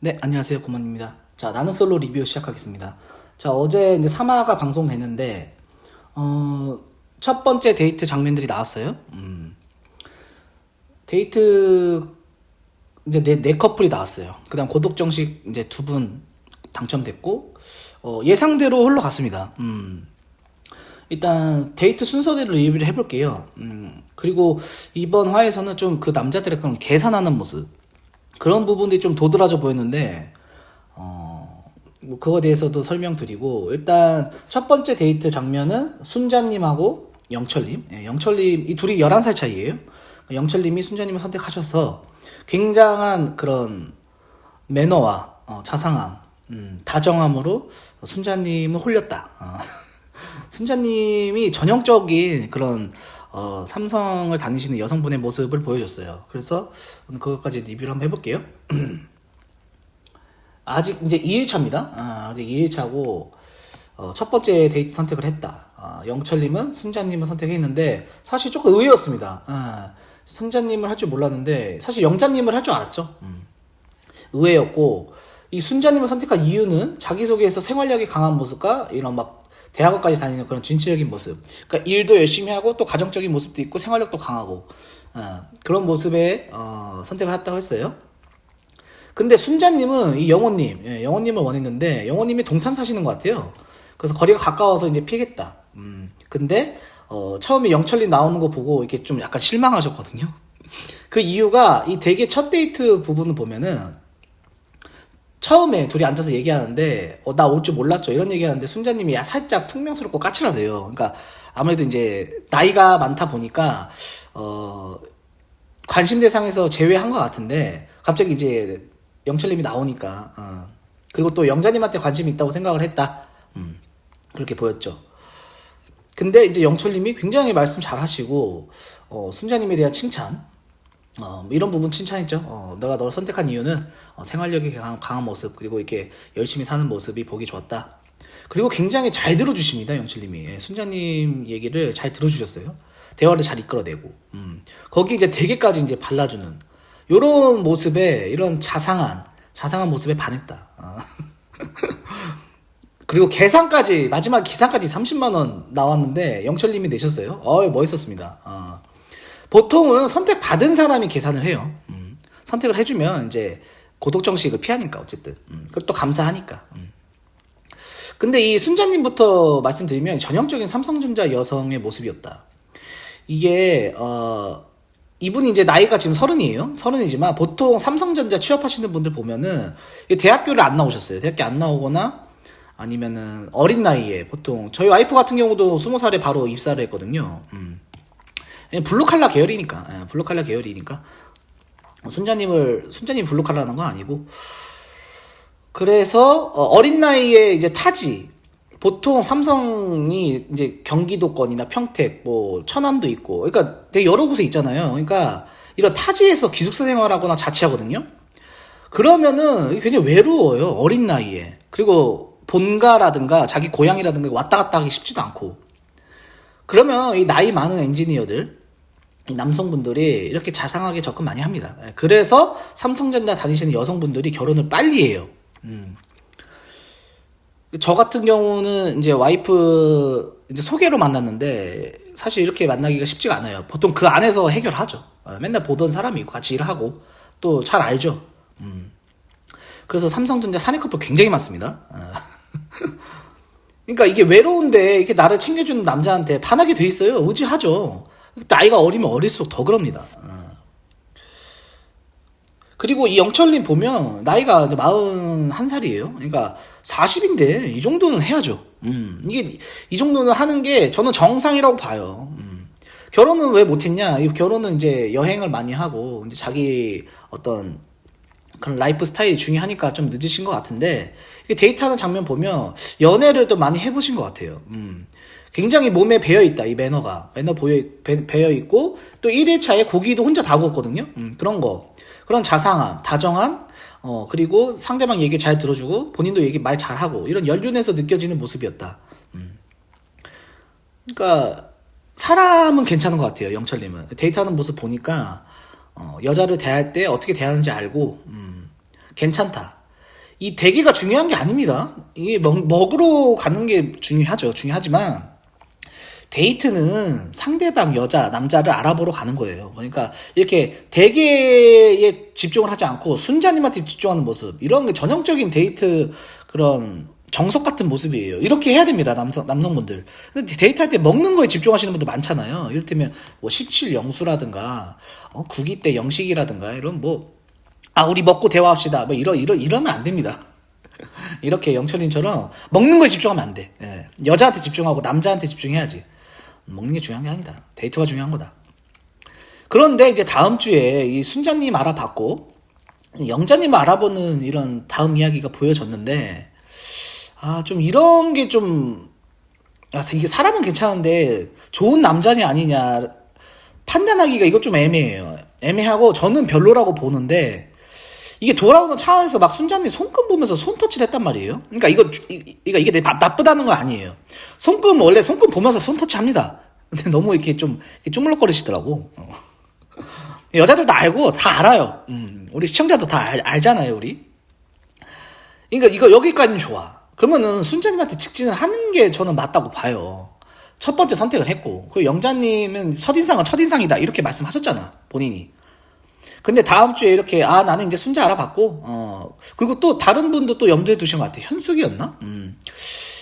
네, 안녕하세요. 고만입니다. 자, 나는 솔로 리뷰 시작하겠습니다. 자, 어제 이제 3화가 방송됐는데, 어, 첫 번째 데이트 장면들이 나왔어요. 음. 데이트, 이제 네, 네 커플이 나왔어요. 그 다음 고독정식 이제 두 분 당첨됐고, 어, 예상대로 흘러갔습니다. 음. 일단 데이트 순서대로 리뷰를 해볼게요. 음, 그리고 이번 화에서는 좀 그 남자들의 그런 계산하는 모습 그런 부분들이 좀 도드라져 보였는데 어, 뭐 그거에 대해서도 설명드리고 일단 첫 번째 데이트 장면은 순자님하고 영철님, 예, 영철님 이 둘이 11살 차이예요. 영철님이 순자님을 선택하셔서 굉장한 그런 매너와 어, 자상함, 음, 다정함으로 순자님을 홀렸다. 어. 순자님이 전형적인 그런 어, 삼성을 다니시는 여성분의 모습을 보여줬어요. 그래서 오늘 그것까지 리뷰를 한번 해볼게요. 아직 이제 2일차입니다. 아, 아직 2일차고 어, 첫 번째 데이트 선택을 했다. 아, 영철님은 순자님을 선택했는데 사실 조금 의외였습니다. 아, 순자님을 할 줄 몰랐는데 사실 영자님을 할 줄 알았죠. 음. 의외였고 이 순자님을 선택한 이유는 자기소개에서 생활력이 강한 모습과 이런 막 대학원까지 다니는 그런 진취적인 모습. 그러니까 일도 열심히 하고 또 가정적인 모습도 있고 생활력도 강하고 어, 그런 모습에 어, 선택을 했다고 했어요. 근데 순자님은 이 영호님, 예, 영호님을 원했는데 영호님이 동탄 사시는 것 같아요. 그래서 거리가 가까워서 이제 피겠다. 음, 근데 어, 처음에 영철님 나오는 거 보고 이렇게 좀 약간 실망하셨거든요. 그 이유가 이 되게 첫 데이트 부분을 보면은 처음에 둘이 앉아서 얘기하는데 어, 나 올 줄 몰랐죠 이런 얘기하는데 순자님이 야, 살짝 퉁명스럽고 까칠하세요. 그러니까 아무래도 이제 나이가 많다 보니까 어 관심 대상에서 제외한 것 같은데 갑자기 이제 영철님이 나오니까 어. 그리고 또 영자님한테 관심이 있다고 생각을 했다. 음, 그렇게 보였죠. 근데 이제 영철님이 굉장히 말씀 잘 하시고 어, 순자님에 대한 칭찬 어, 뭐 이런 부분 칭찬했죠. 어, 내가 너를 선택한 이유는 어, 생활력이 강한, 강한 모습 그리고 이렇게 열심히 사는 모습이 보기 좋았다. 그리고 굉장히 잘 들어주십니다, 영철님이. 예, 순자님 얘기를 잘 들어주셨어요. 대화를 잘 이끌어내고. 음. 거기 이제 대게까지 이제 발라주는 요런 모습에 이런 자상한 자상한 모습에 반했다. 어. 그리고 계산까지 마지막 계산까지 30만 원 나왔는데 영철님이 내셨어요. 어 멋있었습니다. 어. 보통은 선택 받은 사람이 계산을 해요. 음. 선택을 해주면 이제 고독 정식을 피하니까 어쨌든 음. 그리고 또 감사하니까. 음. 근데 이 순자님부터 말씀드리면 전형적인 삼성전자 여성의 모습이었다. 이게 어 이분이 이제 나이가 지금 서른이에요. 서른이지만 보통 삼성전자 취업하시는 분들 보면은 대학교를 안 나오셨어요. 대학교 안 나오거나 아니면은 어린 나이에 보통 저희 와이프 같은 경우도 스무 살에 바로 입사를 했거든요. 음. 블루칼라 계열이니까. 예, 블루칼라 계열이니까. 순자님을 순자님 블루칼라는 건 아니고. 그래서 어, 어린 나이에 이제 타지. 보통 삼성이 이제 경기도권이나 평택 뭐 천안도 있고. 그러니까 되게 여러 곳에 있잖아요. 그러니까 이런 타지에서 기숙사 생활하거나 자취하거든요. 그러면은 굉장히 외로워요 어린 나이에. 그리고 본가라든가 자기 고향이라든가 왔다 갔다 하기 쉽지도 않고. 그러면 이 나이 많은 엔지니어들 이 남성분들이 이렇게 자상하게 접근 많이 합니다. 그래서 삼성전자 다니시는 여성분들이 결혼을 빨리 해요. 음. 저 같은 경우는 이제 와이프 이제 소개로 만났는데 사실 이렇게 만나기가 쉽지가 않아요. 보통 그 안에서 해결하죠. 어, 맨날 보던 사람이 있고 같이 일하고 또 잘 알죠. 음. 그래서 삼성전자 사내 커플 굉장히 많습니다. 어. 그러니까 이게 외로운데 이렇게 나를 챙겨주는 남자한테 반하게 돼 있어요. 의지하죠. 나이가 어리면 어릴수록 더 그럽니다. 어. 그리고 이 영철님 보면 나이가 이제 41살이에요. 그러니까 40인데 이 정도는 해야죠. 음, 이게 이 정도는 하는 게 저는 정상이라고 봐요. 음. 결혼은 왜 못했냐? 이 결혼은 이제 여행을 많이 하고 이제 자기 어떤 그런 라이프 스타일이 중요하니까 좀 늦으신 것 같은데 데이트하는 장면 보면 연애를 또 많이 해보신 것 같아요. 음. 굉장히 몸에 배어 있다 이 매너가 매너 보여 배어 있고 또 1회차에 고기도 혼자 다 구웠거든요. 음, 그런 거 그런 자상함, 다정함, 어 그리고 상대방 얘기 잘 들어주고 본인도 얘기 말 잘하고 이런 연륜에서 느껴지는 모습이었다. 음. 그러니까 사람은 괜찮은 것 같아요 영철님은 데이트하는 모습 보니까 어, 여자를 대할 때 어떻게 대하는지 알고 음, 괜찮다. 이 대기가 중요한 게 아닙니다. 이게 먹, 먹으러 가는 게 중요하죠. 중요하지만 데이트는 상대방 여자 남자를 알아보러 가는 거예요. 그러니까 이렇게 대게에 집중을 하지 않고 순자님한테 집중하는 모습 이런 게 전형적인 데이트 그런 정석 같은 모습이에요. 이렇게 해야 됩니다, 남성, 남성분들. 근데 데이트할 때 먹는 거에 집중하시는 분들 많잖아요. 이를테면, 뭐, 17 영수라든가, 어, 구기 때 영식이라든가, 이런 뭐, 아, 우리 먹고 대화합시다. 뭐, 이러, 이러, 이러면 안 됩니다. 이렇게 영철님처럼 먹는 거에 집중하면 안 돼. 예. 여자한테 집중하고 남자한테 집중해야지. 먹는 게 중요한 게 아니다. 데이트가 중요한 거다. 그런데 이제 다음 주에 이 순자님 알아봤고, 영자님 알아보는 이런 다음 이야기가 보여졌는데, 아, 좀 이런 게 좀, 아, 이게 사람은 괜찮은데, 좋은 남자냐 아니냐, 판단하기가 이거 좀 애매해요. 애매하고, 저는 별로라고 보는데, 이게 돌아오는 차 안에서 막 순자님 손금 보면서 손터치를 했단 말이에요. 그러니까 이거, 이거 이게 내- 나쁘다는 건 아니에요. 손금, 원래 손금 보면서 손터치 합니다. 근데 너무 이렇게 좀, 쭈물럭거리시더라고. 어. 여자들도 알고, 다 알아요. 음, 우리 시청자도 다 알, 알잖아요, 우리. 그러니까 이거 여기까지는 좋아. 그러면은 순자님한테 직진을 하는 게 저는 맞다고 봐요. 첫 번째 선택을 했고, 그 영자님은 첫인상은 첫인상이다 이렇게 말씀하셨잖아 본인이. 근데 다음 주에 이렇게 아 나는 이제 순자 알아봤고, 어 그리고 또 다른 분도 또 염두에 두신 것 같아. 현숙이었나? 음.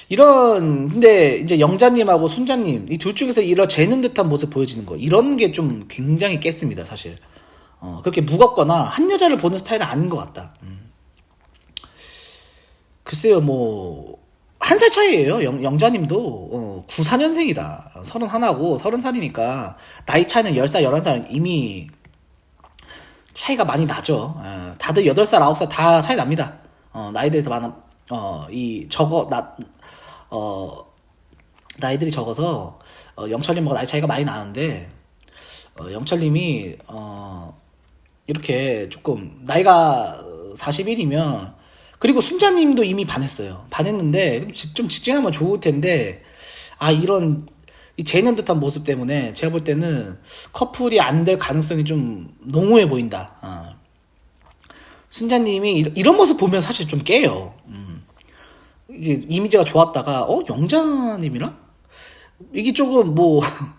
이런 근데 이제 영자님하고 순자님 이 둘 중에서 이런 재는 듯한 모습 보여지는 거 이런 게 좀 굉장히 깼습니다 사실. 어 그렇게 무겁거나 한 여자를 보는 스타일은 아닌 것 같다. 음. 글쎄요, 뭐, 한 살 차이에요. 영, 영자님도, 어, 94년생이다. 31하고 30살이니까, 나이 차이는 10살, 11살 이미 차이가 많이 나죠. 어, 다들 8살, 9살 다 차이 납니다. 어, 나이들이 더 많아, 어, 이, 적어, 나, 어, 나이들이 적어서, 어, 영철님하고 나이 차이가 많이 나는데, 어, 영철님이, 어, 이렇게 조금, 나이가 41이면, 그리고 순자님도 이미 반했어요. 반했는데, 지- 좀 직진하면 좋을 텐데, 아, 이런, 이 재는 듯한 모습 때문에, 제가 볼 때는 커플이 안 될 가능성이 좀 농후해 보인다. 어. 순자님이 이런, 모습 보면 사실 좀 깨요. 음. 이게 이미지가 좋았다가, 어, 영자님이랑? 이게 조금 뭐,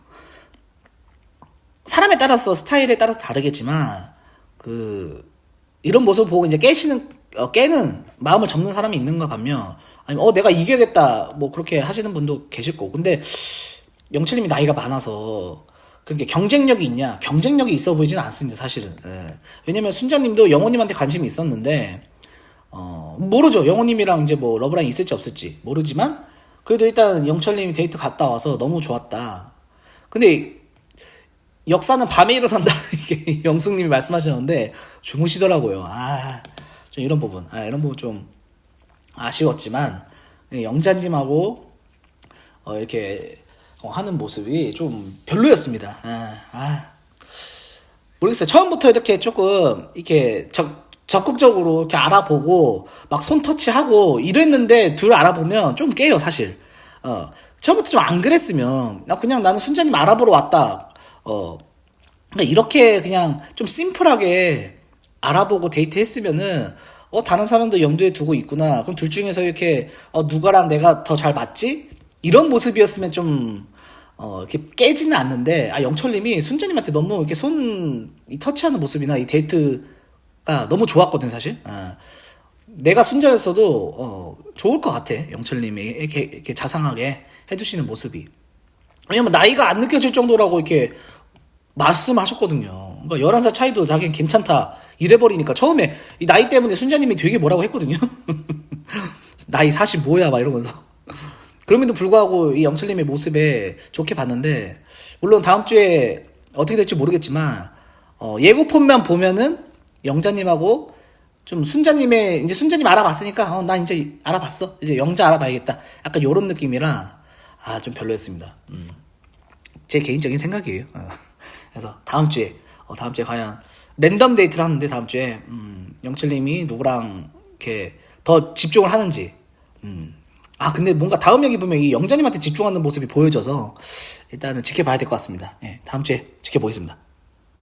사람에 따라서 스타일에 따라서 다르겠지만 그 이런 모습 보고 이제 깨시는 어, 깨는 마음을 접는 사람이 있는가 반면 아니면 어 내가 이겨야겠다 뭐 그렇게 하시는 분도 계실 거고 근데 영철님이 나이가 많아서 그렇게 경쟁력이 있냐? 경쟁력이 있어 보이지는 않습니다 사실은. 예. 왜냐면 순자님도 영호님한테 관심이 있었는데 어 모르죠. 영호님이랑 이제 뭐 러브라인 있을지 없을지 모르지만 그래도 일단 영철님이 데이트 갔다 와서 너무 좋았다. 근데 역사는 밤에 일어난다. 이게 영숙님이 말씀하셨는데 주무시더라고요. 아, 좀 이런 부분, 아, 이런 부분 좀 아쉬웠지만 예, 영자님하고 어, 이렇게 어, 하는 모습이 좀 별로였습니다. 아, 아. 모르겠어요. 처음부터 이렇게 조금 이렇게 적 적극적으로 이렇게 알아보고 막 손 터치하고 이랬는데 둘 알아보면 좀 깨요 사실. 어 처음부터 좀 안 그랬으면 나 그냥 나는 순자님 알아보러 왔다. 어 그러니까 이렇게 그냥 좀 심플하게 알아보고 데이트했으면은 어 다른 사람도 염두에 두고 있구나. 그럼 둘 중에서 이렇게 어 누가랑 내가 더 잘 맞지? 이런 모습이었으면 좀 어, 이렇게 깨지는 않는데, 아, 영철님이 순자님한테 너무 이렇게 손, 이 터치하는 모습이나 이 데이트가 너무 좋았거든, 사실. 아, 내가 순자였어도, 어, 좋을 것 같아. 영철님이 이렇게, 이렇게 자상하게 해주시는 모습이. 왜냐면 나이가 안 느껴질 정도라고 이렇게 말씀하셨거든요. 그러니까 11살 차이도 자기는 괜찮다. 이래버리니까 처음에 이 나이 때문에 순자님이 되게 뭐라고 했거든요. 나이 40 뭐야, 막 이러면서. 그럼에도 불구하고 이 영철님의 모습에 좋게 봤는데 물론 다음 주에 어떻게 될지 모르겠지만 어, 예고편만 보면은 영자님하고 좀 순자님의 이제 순자님 알아봤으니까 어, 나 이제 알아봤어 이제 영자 알아봐야겠다 약간 요런 느낌이라 아 좀 별로였습니다 음. 제 개인적인 생각이에요 어. 그래서 다음 주에 어, 다음 주에 과연 랜덤 데이트를 하는데 다음 주에 음, 영철님이 누구랑 이렇게 더 집중을 하는지 음. 아, 근데 뭔가 다음 여기 보면 이 영자님한테 집중하는 모습이 보여져서 일단은 지켜봐야 될 것 같습니다. 예, 다음 주에 지켜보겠습니다.